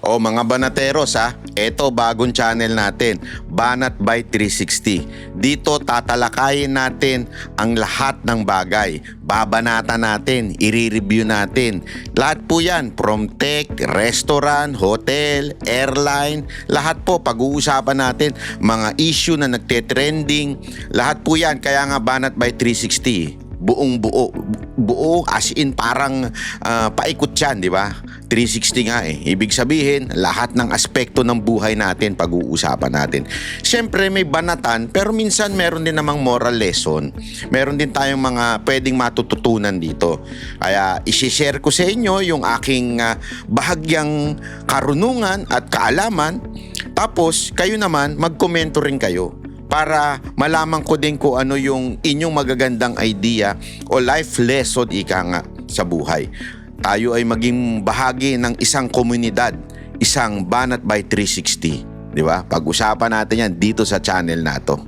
O mga banateros ha, eto bagong channel natin, Banat by 360. Dito tatalakayin natin ang lahat ng bagay. Babanatan natin, i-review natin. Lahat po yan, from tech, restaurant, hotel, airline, lahat po pag-uusapan natin. Mga issue na nagte-trending, lahat po yan. Kaya nga Banat by 360 buong buo buo as in parang ah, paikot yan, di ba? 360 nga eh. Ibig sabihin, lahat ng aspekto ng buhay natin pag-uusapan natin. Siyempre may banatan, pero minsan meron din namang moral lesson. Meron din tayong mga pwedeng matututunan dito. Kaya isi-share ko sa inyo yung aking ah, bahagyang karunungan at kaalaman. Tapos kayo naman magkomento rin kayo para malaman ko din kung ano yung inyong magagandang idea o life lesson ika nga sa buhay. Tayo ay maging bahagi ng isang komunidad, isang Banat by 360. Di ba? Pag-usapan natin yan dito sa channel na to.